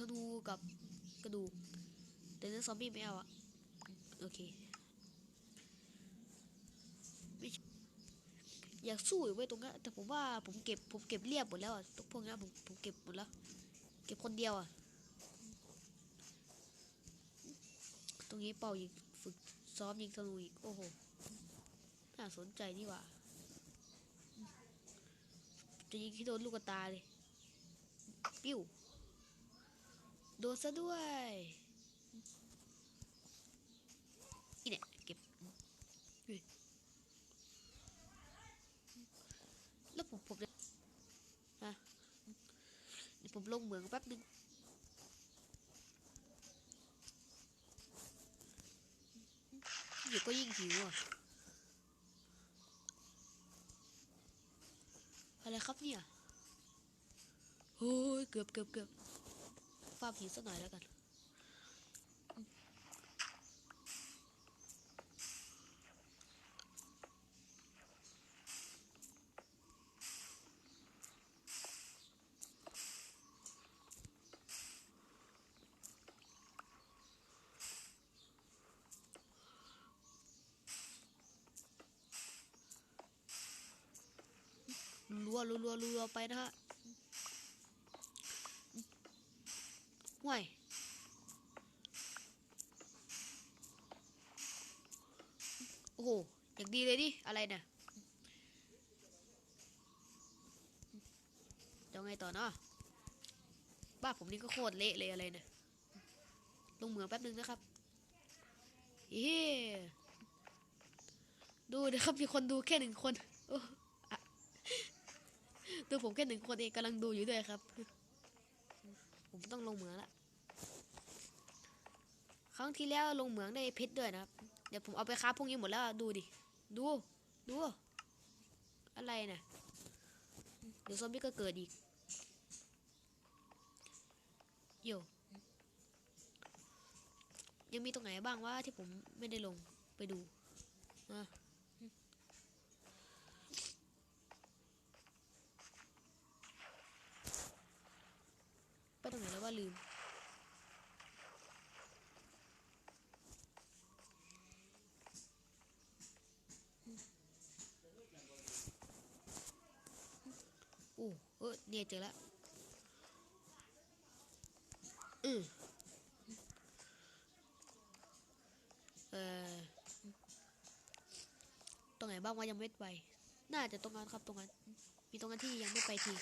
ธนูกับกระดูก แต่เนื้อซอมบี้ไม่เอาอะโอเค อยากสู้อยู่เว้ยตรงนั้นแต่ผมว่าผมเก็บผมเก็บเรียบหมดแล้วอะตรงพวกนั้ผมผมเก็บหมดแล้ว เก็บคนเดียวอะตรงนี้เป่ายิงฝึกซ้อมยิงธนูอีก โอ้โห น่าสนใจนี่ว่า จะยิงที่โดนลูกตาเลย ปิ้ว โดนซะด้วยอีเนี่ยเก็บแล้วผมผมจะฮะเดี๋ยวผมลงเหมืองแป๊บนึงเดี๋ยวก็ยิ่งหิวอะอะไรครับเนี่ยโอ้ยเกือบเกือบเกือบ ฟาดหิวสักหน่อยแล้วกันรัวรัวรัวรัวไปนะฮะ ห่วยโอ้โหอย่างดีเลยดิ อะไรเนี่ยจะไงต่อเนาะบ้านผมนี่ก็โคตรเละเลยอะไรเนี่ยลงเหมืองแป๊บนึงนะครับเฮ้ดูนะครับมีคนดูแค่หนึ่งคนโอ้ตัวผมแค่หนึ่งคนเองกำลังดูอยู่ด้วยครับ ผมต้องลงเหมืองละ รั้งที่แล้วลงเหมืองได้เพชรด้วยนะครับ เดี๋ยวผมเอาไปค้าพวกนี้หมดแล้วดูดิ ดู ดู อะไรนะ่ะ เดี๋ยวซอมบี้ก็เกิดอีกโยยังมีตรงไหนบ้างว่าที่ผมไม่ได้ลงไปดูอะไปตรงไหนแล้วว่าลืม โอ้ เจอแล้ว อืมเออตรงไหนบ้างว่ายังไม่ไป น่าจะตรงนั้นครับตรงนั้น มีตรงนั้นที่ยังไม่ไปที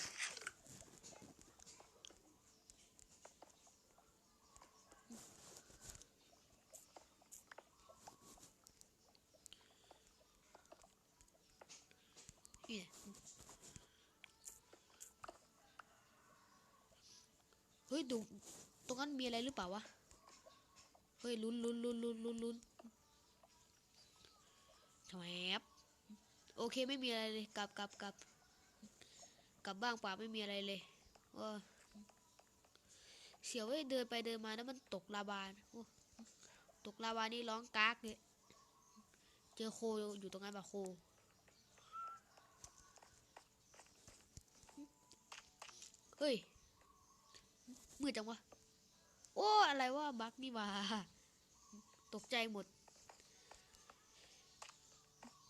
เนี่ เฮ้ยดูตรงนั้นมีอะไรหรือเปล่าวะ เฮ้ยลุ้นลุ้นลุ้นลุ้นลุ้นลุ้นแหวบโอเคไม่มีอะไรเลยกลับกลับกลับกลับบ้างป่าไม่มีอะไรเลยโอ้เสียวเว้ยเดินไปเดินมาแล้วมันตกลาบานตกลาวานี่ร้องกากเลยเจอโคอยู่ตรงนั้นปะโค เฮ้ย มืดจังวะ โอ้ อะไรวะบักนี่หว่าตกใจหมด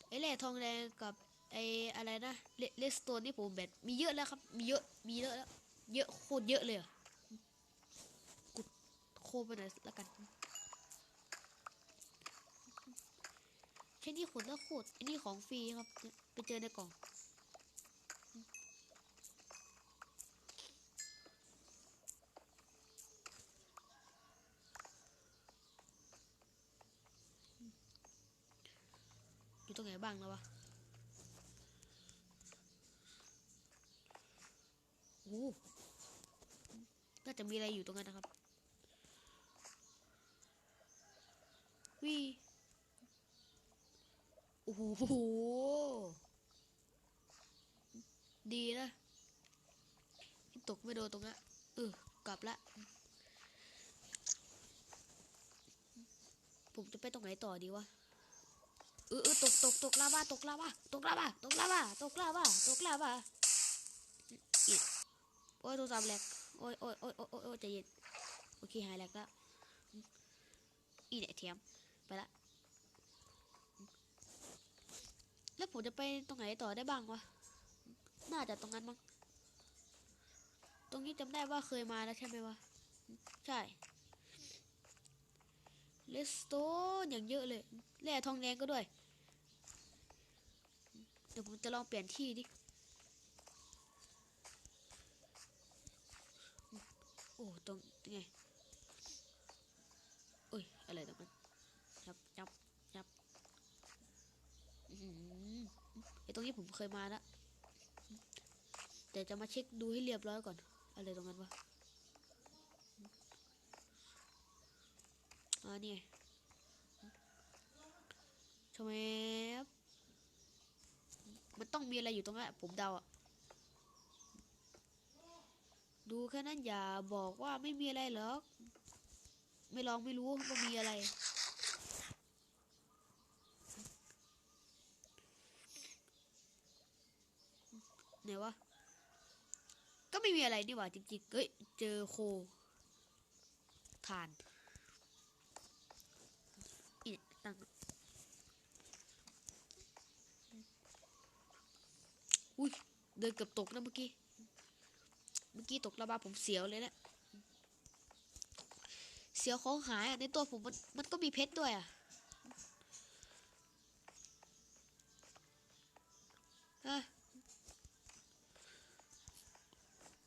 ไอ้แร่ทองแดงกับไอ้อะไรนะเลสโตนนี่ผมแบบมีเยอะแล้วครับ มีเยอะ มีเยอะแล้ว เยอะโคตรเยอะเลยอะกุดโคไปหน่อยละกันแค่นี้ขนแล้วโคตรอันนี้ของฟรีครับ ไปเจอในกล่อง อยู่ตรงไหน บ้างแล้ววะโอ้น่าจะมีอะไรอยู่ตรงนั้นนะครับวิโอ้โห ดีนะที่ตกไม่โดนตรงนั้นเออกลับละ ผมจะไปตรงไหนต่อดีวะ เออเออตกตกตกลาวาตกลาวาตกลาวาตกลาวาตกลาวาตกลาวาโอ้ยโทรศัพท์แหลกโอ้ยโอ้ยโอ้ยโอ้ยโอ้ยใจเย็นโอเคหายแหลกแล้วอีเนี่ยเทียมไปละแล้วผมจะไปตรงไหนต่อได้บ้างวะน่าจะตรงนั้นมั้งตรงนี้จำได้ว่าเคยมาแล้วใช่ไหมวะใช่ สโตนอย่างเยอะเลยแร่ทองแดงก็ด้วย เดี๋ยวผมจะลองเปลี่ยนที่ดิ โอ้ตรงไงโอ้ย อะไรตรงนั้นยับยับยับอื้อหือไอตรงนี้ผมเคยมาแล้วแต่จะมาเช็คดูให้เรียบร้อยก่อน อะไรตรงนั้นวะ อ่านี่ทำไมมันต้องมีอะไรอยู่ตรงนั้นอะผมเดาอะดูแค่นั้นอย่าบอกว่าไม่มีอะไรหรอกไม่ลองไม่รู้ว่ามีอะไร ไหนวะ ก็ไม่มีอะไรนี่หว่าจริงๆ เฮ้ย เจอโค ทาน ตังอุ้ยเดินเกือบตกนะเมื่อกี้ เมื่อกี้ตกระบาผมเสียวเลยแหละเสียวของหายอะในตัวผมมันมันก็มีเพชรด้วยอะอะ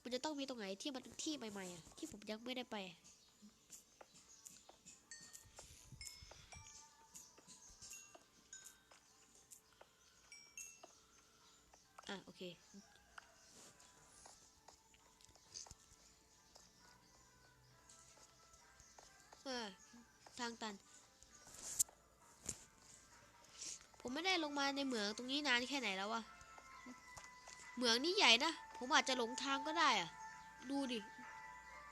มันจะต้องมีตรงไหนที่มันที่ใหม่ๆอะที่ผมยังไม่ได้ไป เคเออทางตัน ผมไม่ได้ลงมาในเหมืองตรงนี้นานแค่ไหนแล้ววะ เหมืองนี่ใหญ่นะ ผมอาจจะหลงทางก็ได้อะดูดิ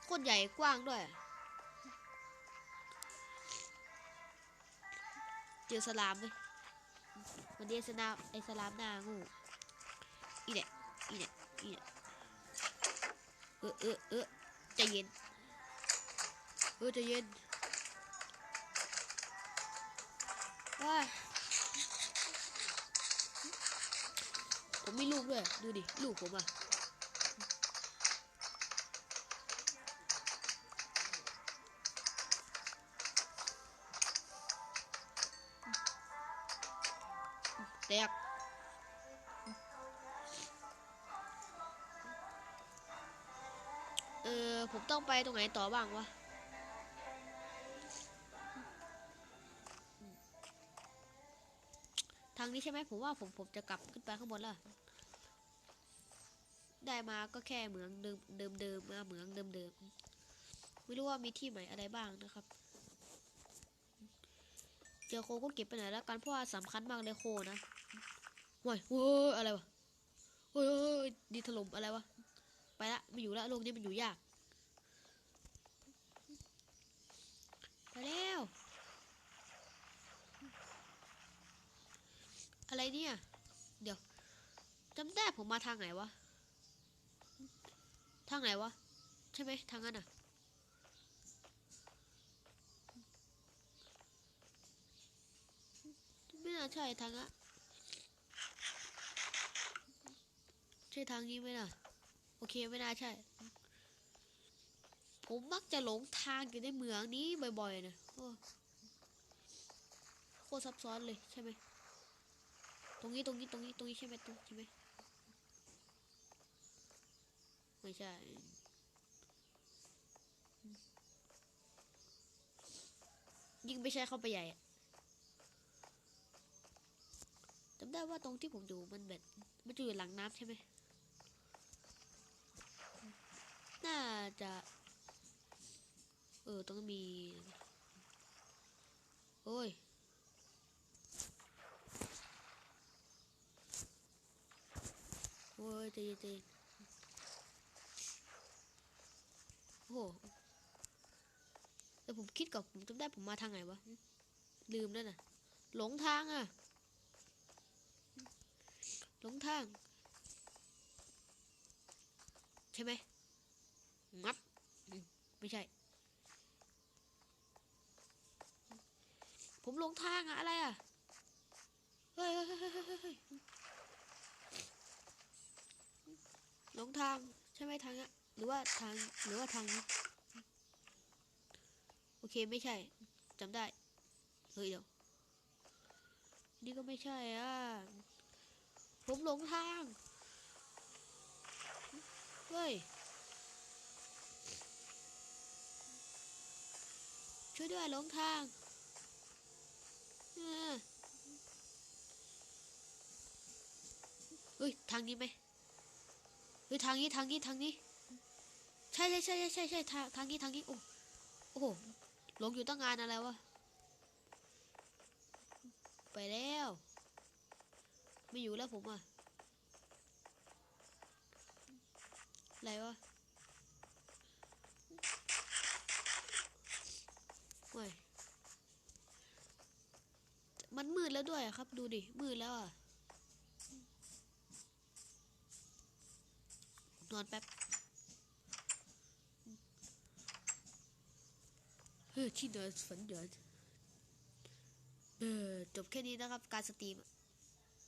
โคตรใหญ่กว้างด้วย เจอสลามเลยวันนี้สนามไอสลามหน้างู อีเนี่ยอีเนี่ยอีเนี่ยเออเออเออใจเย็นเออใจเย็นว้าผมมีลูกด้วยดูดิลูกผมอะแตก ออผมต้องไปตรงไหนต่อบ้างวะทางนี้ใช่ไหมผมว่าผมผมจะกลับขึ้นไปข้างบนแล้วได้มาก็แค่เหมืองเดิมเดิมเดิมมาเหมืองเดิมเดิมไม่รู้ว่ามีที่ใหม่อะไรบ้างนะครับเจอโคก็เก็บไปไหนแล้วกันเพราะว่าสำคัญมากเลยโคนะโว้ยโว้ยอะไรวะโว้ยดิถล่มอะไรวะไปละไม่อยู่ละโลกนี้มันอยู่ยาก ไปแล้ว อะไรเนี่ย เดี๋ยว จำได้ผมมาทางไหนวะ ทางไหนวะ ใช่ไหมทางนั้นอะ ไม่น่าใช่ทางอะใช่ทางนี้ไหมล่ะ โอเคไม่น่าใช่ ผมมักจะหลงทางอยู่ในเมืองนี้บ่อยๆนะโคตรซับซ้อนเลยใช่ไหมตรงนี้ตรงนี้ตรงนี้ตรงนี้ใช่ไหมตรงใช่ไหม ไม่ใช่ ยิ่งไม่ใช่เข้าไปใหญ่จำได้ว่าตรงที่ผมอยู่มันแบบมันอยู่หลังน้ำใช่ไหม น่าจะ เออต้องมี โอ้ยโอ้ยใจเย็น โอ้โหแต่ผมคิดก่อนผมจำได้ผมมาทางไหนวะ ลืมแล้วนะหลงทางอะ หลงทาง ใช่ไหมงับ ไม่ใช่ ผมหลงทางอะอะไรอะ เฮ้ยหลงทาง ใช่ไหมทางเนี้ หรือว่าทางหรือว่าทางนี้โอเคไม่ใช่จำได้เฮ้ยเดี๋ยวนี่ก็ไม่ใช่อะผมหลงทางเฮ้ยช่วยด้วยหลงทางเออเฮ้ยทางนี้ไหมเฮ้ยทางนี้ทางนี้ทางนี้ ใช่ใช่ใช่ใช่ใช่ใช่ทางทางนี้ทางนี้โอ้โอ้โหหลงอยู่ตั้งงานอะไรวะไปแล้ว ไม่อยู่แล้วผมอะอะไรวะโอ้ยมันมืดแล้วด้วยอะครับ ดูดิ มืดแล้วอะนอนแป๊บ เฮ้ย ที่เดินฝันเดินเออจบแค่นี้นะครับ การสตรีม